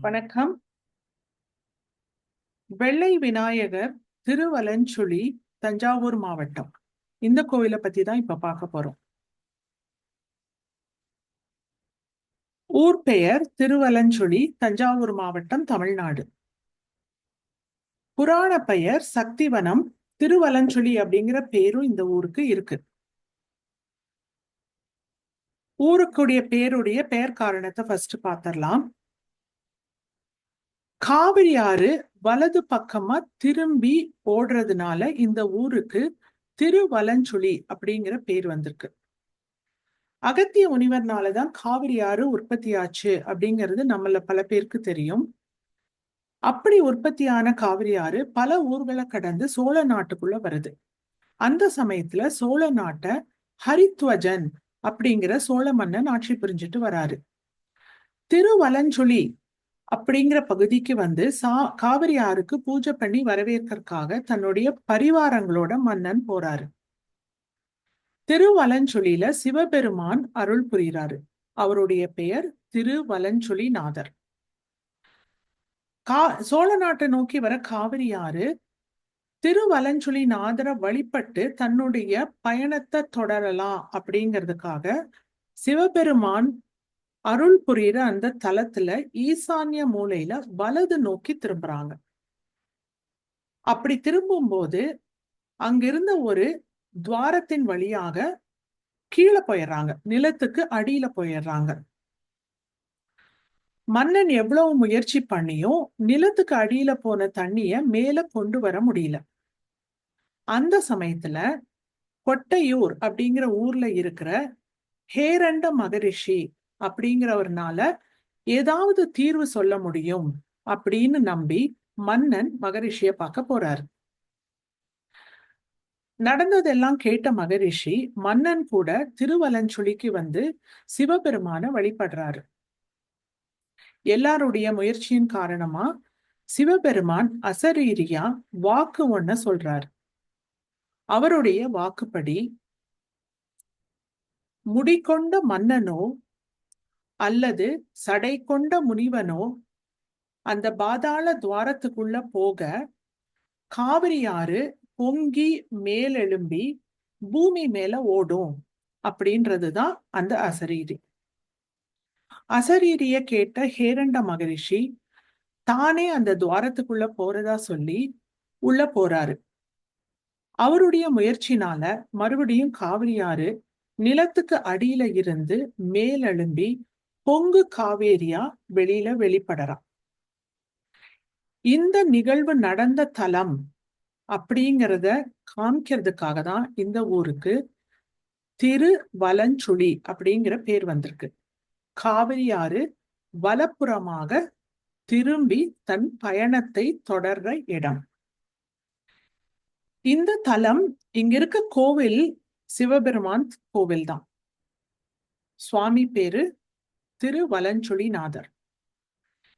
வணக்கம். வெள்ளை விநாயகர் திருவலஞ்சுழி தஞ்சாவூர் மாவட்டம். இந்த கோவிலை பத்தி தான் இப்ப பார்க்க போறோம். ஊர் பெயர் திருவலஞ்சுழி தஞ்சாவூர் மாவட்டம் தமிழ்நாடு. புராண பெயர் சக்திவனம் திருவலஞ்சுழி அப்படிங்கிற பேரும் இந்த ஊருக்கு இருக்கு. ஊருக்குடைய பேருடைய பெயர் காரணத்தை ஃபர்ஸ்ட் பாத்திரலாம் காவிரி ஆறு வலது பக்கமா திரும்பி ஓடுறதுனால இந்த ஊருக்கு திருவலஞ்சுழி அப்படிங்கிற பேர் வந்திருக்கு. அகத்திய முனிவர்னாலதான் காவிரி ஆறு உற்பத்தி ஆச்சு அப்படிங்கிறது நம்மள பல பேருக்கு தெரியும். அப்படி உற்பத்தியான காவிரி ஆறு பல ஊர்களை கடந்து சோழ நாட்டுக்குள்ள வருது. அந்த சமயத்துல சோழ நாட்டை ஹரித்வஜன் அப்படிங்கிற சோழ மன்னன் ஆட்சி புரிஞ்சுட்டு வராரு. திருவலஞ்சொலி அப்படிங்கிற பகுதிக்கு வந்து சா காவிரி ஆறுக்கு பூஜை பண்ணி வரவேற்கிறதுக்காக தன்னுடைய பரிவாரங்களோட மன்னன் போறாரு. திருவலஞ்சொலியில சிவபெருமான் அருள் புரிகிறாரு. அவருடைய பெயர் திருவலஞ்சுழி நாதர் கா சோழ நாட்டை நோக்கி வர காவிரி ஆறு திருவலஞ்சுழி நாதரை வழிபட்டு தன்னுடைய பயணத்தை தொடரலாம் அப்படிங்கிறதுக்காக சிவபெருமான் அருள் புரியுற அந்த தலத்துல ஈசான்ய மூலையில வலது நோக்கி திரும்புறாங்க. அப்படி திரும்பும் போது அங்கிருந்த ஒரு துவாரத்தின் வழியாக கீழே போயிடுறாங்க. நிலத்துக்கு அடியில போயிடுறாங்க. மன்னன் எவ்வளவு முயற்சி பண்ணியும் நிலத்துக்கு அடியில போன தண்ணிய மேல கொண்டு வர முடியல. அந்த சமயத்துல கொட்டையூர் அப்படிங்கிற ஊர்ல இருக்கிற ஹேரண்ட மகரிஷி அப்படிங்கிறவர்னால ஏதாவது தீர்வு சொல்ல முடியும் அப்படின்னு நம்பி மன்னன் மகரிஷிய பார்க்க போறாரு. நடந்ததெல்லாம் கேட்ட மகரிஷி மன்னன் கூட திருவலஞ்சுழிக்கு வந்து சிவபெருமான வழிபடுறாரு. எல்லாருடைய முயற்சியின் காரணமா சிவபெருமான் அசரீரியா வாக்கு ஒன்ன சொல்றார். அவருடைய வாக்குப்படி முடிகொண்ட மன்னனோ அல்லது சடை கொண்ட முனிவனோ அந்த பாதாள துவாரத்துக்குள்ள போக காவிரியாறு பொங்கி மேலெழும்பி பூமி மேல ஓடும் அப்படின்றதுதான் அந்த அசரீரி. அசரீரிய கேட்ட ஹேரண்ட மகரிஷி தானே அந்த துவாரத்துக்குள்ள போறதா சொல்லி உள்ள போறாரு. அவருடைய முயற்சினால மறுபடியும் காவிரியாறு நிலத்துக்கு அடியில இருந்து மேலெழும்பி பொங்கு காவேரியா வெளியில வெளிப்படறான் இந்த நிகழ்வு நடந்த தலம் அப்படிங்கிறத காமிக்கிறதுக்காக தான் இந்த ஊருக்கு திரு வலஞ்சுழி அப்படிங்கிற பேர் வந்திருக்கு. காவிரியாறு வலப்புறமாக திரும்பி தன் பயணத்தை தொடர்ற இடம். இந்த தலம் இங்க இருக்க கோவில் சிவபெருமான் கோவில் தான் சுவாமி பேரு திருவலஞ்சொலிநாதர்.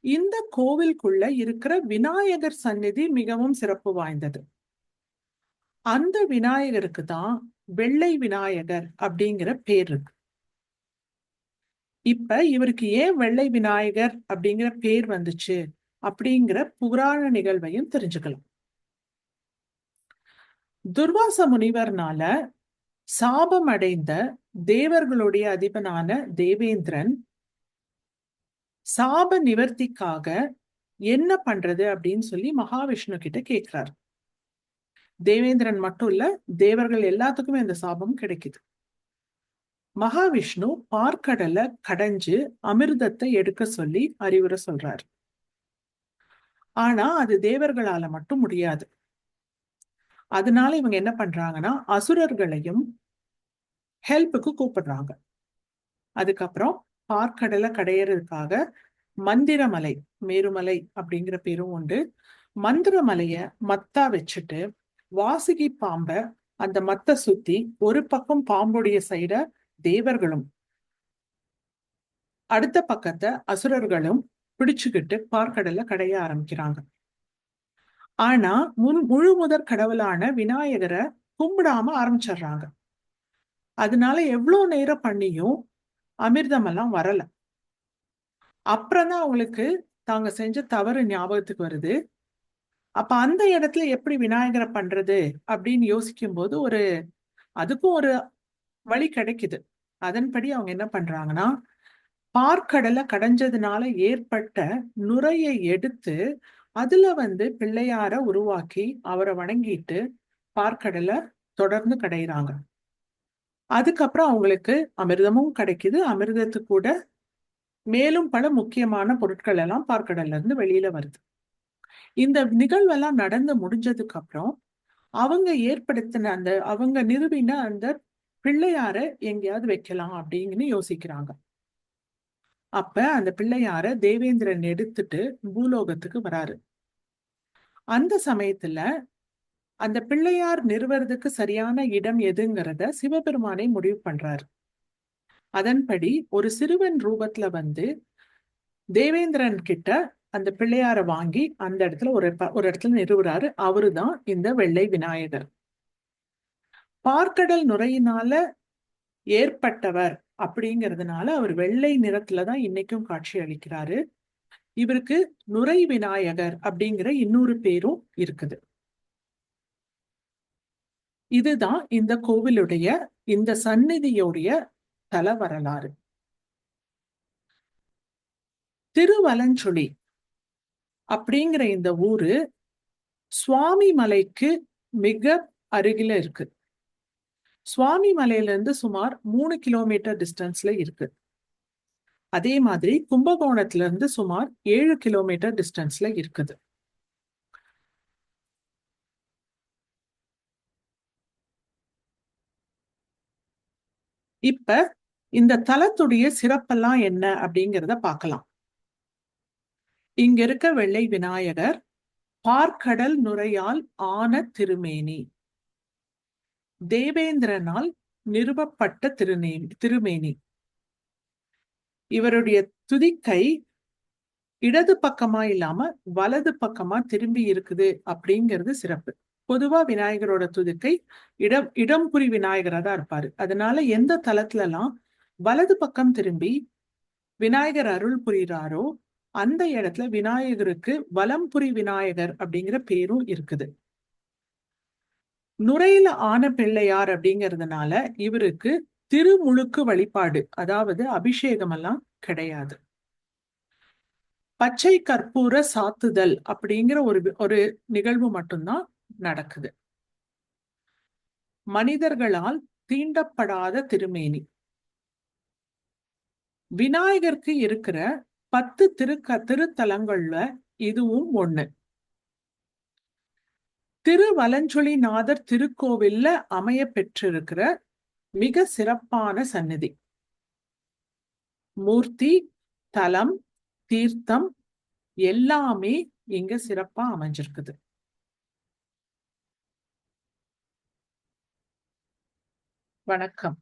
இந்த கோவிலுக்குள்ள இருக்கிற விநாயகர் சந்நிதி மிகவும் சிறப்பு வாய்ந்தது. அந்த விநாயகருக்கு தான் வெள்ளை விநாயகர் அப்படிங்கிற பேர் இருக்கு. இப்ப இவருக்கு ஏன் வெள்ளை விநாயகர் அப்படிங்கிற பேர் வந்துச்சு அப்படிங்கிற புராண நிகழ்வையும் தெரிஞ்சுக்கலாம். துர்வாச முனிவர்னால சாபம் அடைந்த தேவர்களுடைய அதிபனான தேவேந்திரன் சாப நிவர்த்திக்காக என்ன பண்றது அப்படின்னு சொல்லி மகாவிஷ்ணு கிட்ட கேட்கிறார் தேவேந்திரன் மட்டும் இல்ல தேவர்கள் எல்லாத்துக்குமே அந்த சாபம் கிடைக்குது. மகாவிஷ்ணு பார்க்கடலை கடைஞ்சு அமிர்தத்தை எடுக்க சொல்லி அறிவுரை சொல்றாரு. ஆனா அது தேவர்களால மட்டும் முடியாது. அதனால இவங்க என்ன பண்றாங்கன்னா அசுரர்களையும் ஹெல்ப்புக்கு கூப்பிடுறாங்க. அதுக்கப்புறம் பார்க்கடலை கடையறதுக்காக மந்திரமலை மேருமலை அப்படிங்கிற பேரும் உண்டு. மந்திரமலைய மத்தா வச்சுட்டு வாசுகி பாம்ப அந்த மத்த சுத்தி ஒரு பக்கம் பாம்புடைய சைட தேவர்களும் அடுத்த பக்கத்தை அசுரர்களும் பிடிச்சுக்கிட்டு பார்க்கடலை கடைய ஆரம்பிக்கிறாங்க. ஆனா முன் முழு முதற் கடவுளான விநாயகரை கும்பிடாம ஆரம்பிச்சிடுறாங்க. அதனால எவ்வளவு நேரம் பண்ணியும் அமிர்தம் எல்லாம் வரல. அப்புறம் தான் அவங்களுக்கு தாங்க செஞ்ச தவறு ஞாபகத்துக்கு வருது. அப்ப அந்த இடத்துல எப்படி விநாயகரை பண்றது அப்படின்னு யோசிக்கும் போது ஒரு அதுக்கும் ஒரு வழி கிடைக்குது. அதன்படி அவங்க என்ன பண்றாங்கன்னா பார்க்கடலை கடைஞ்சதுனால ஏற்பட்ட நுரையை எடுத்து அதுல வந்து பிள்ளையார உருவாக்கி அவரை வணங்கிட்டு பார்க்கடலை தொடர்ந்து கிடையிறாங்க. அதுக்கப்புறம் அவங்களுக்கு அமிர்தமும் கிடைக்குது. அமிர்தத்து கூட மேலும் பல முக்கியமான பொருட்கள் எல்லாம் பார்க்கடல்ல இருந்து வெளியில வருது. இந்த நிகழ்வெல்லாம் நடந்து முடிஞ்சதுக்கு அப்புறம் அவங்க ஏற்படுத்தின அந்த அவங்க நிறுவின அந்த பிள்ளையார எங்கேயாவது வைக்கலாம் அப்படின்னு யோசிக்கிறாங்க. அப்ப அந்த பிள்ளையார தேவேந்திரன் எடுத்துட்டு பூலோகத்துக்கு வராரு. அந்த சமயத்துல அந்த பிள்ளையார் நிறுவறதுக்கு சரியான இடம் எதுங்கிறத சிவபெருமானை முடிவு பண்றாரு. அதன்படி ஒரு சிறுவன் ரூபத்துல வந்து தேவேந்திரன் கிட்ட அந்த பிள்ளையார வாங்கி அந்த இடத்துல ஒரு ஒரு இடத்துல நிறுவுறாரு. அவருதான் இந்த வெள்ளை விநாயகர். பார்க்கடல் நுரையினால ஏற்பட்டவர். அப்படிங்கிறதுனால அவர் வெள்ளை நிறத்துலதான் இன்னைக்கும் காட்சி அளிக்கிறாரு. இவருக்கு நுரை விநாயகர் அப்படிங்கிற இன்னொரு பேரும் இருக்குது. இதுதான் இந்த கோவிலுடைய இந்த சந்நிதியுடைய தல வரலாறு. திருவலஞ்சுழி அப்படிங்கிற இந்த ஊரு சுவாமி மலைக்கு மிக அருகில இருக்கு. சுவாமி மலையில இருந்து சுமார் மூணு கிலோமீட்டர் டிஸ்டன்ஸ்ல இருக்கு. அதே மாதிரி கும்பகோணத்துல இருந்து சுமார் ஏழு கிலோமீட்டர் டிஸ்டன்ஸ்ல இருக்குது. இப்ப இந்த தலத்துடைய சிறப்பெல்லாம் என்ன அப்படிங்கிறத பார்க்கலாம். இங்க இருக்க வெள்ளை விநாயகர் பார்க்கடல் நுரையால் ஆன திருமேனி. தேவேந்திரனால் நிறுவப்பட்ட திருநே திருமேனி. இவருடைய துதிக்கை இடது பக்கமா இல்லாம வலது பக்கமா திரும்பி இருக்குது அப்படிங்கிறது சிறப்பு. பொதுவா விநாயகரோட துதிக்கை இடம் இடம்புரி விநாயகரா தான் இருப்பாரு. அதனால எந்த தளத்துல எல்லாம் வலது பக்கம் திரும்பி விநாயகர் அருள் புரிகிறாரோ அந்த இடத்துல விநாயகருக்கு வலம்புரி விநாயகர் அப்படிங்கிற பேரும் இருக்குது. நுரையில ஆன பிள்ளையார் அப்படிங்கிறதுனால இவருக்கு திருமுழுக்கு வழிபாடு அதாவது அபிஷேகம் எல்லாம் கிடையாது. பச்சை கற்பூர சாத்துதல் அப்படிங்கிற ஒரு ஒரு நிகழ்வு மட்டும்தான் நடக்குது. மனிதர்களால் தீண்டப்படாத திருமேனி. விநாயகருக்கு இருக்கிற பத்து திருக்க திருத்தலங்கள்ல இதுவும் ஒண்ணு. திருவலஞ்சொலிநாதர் திருக்கோவில்ல அமைய பெற்றிருக்கிற மிக சிறப்பான சந்நிதி. மூர்த்தி தலம் தீர்த்தம் எல்லாமே இங்க சிறப்பா அமைஞ்சிருக்குது. வணக்கம்.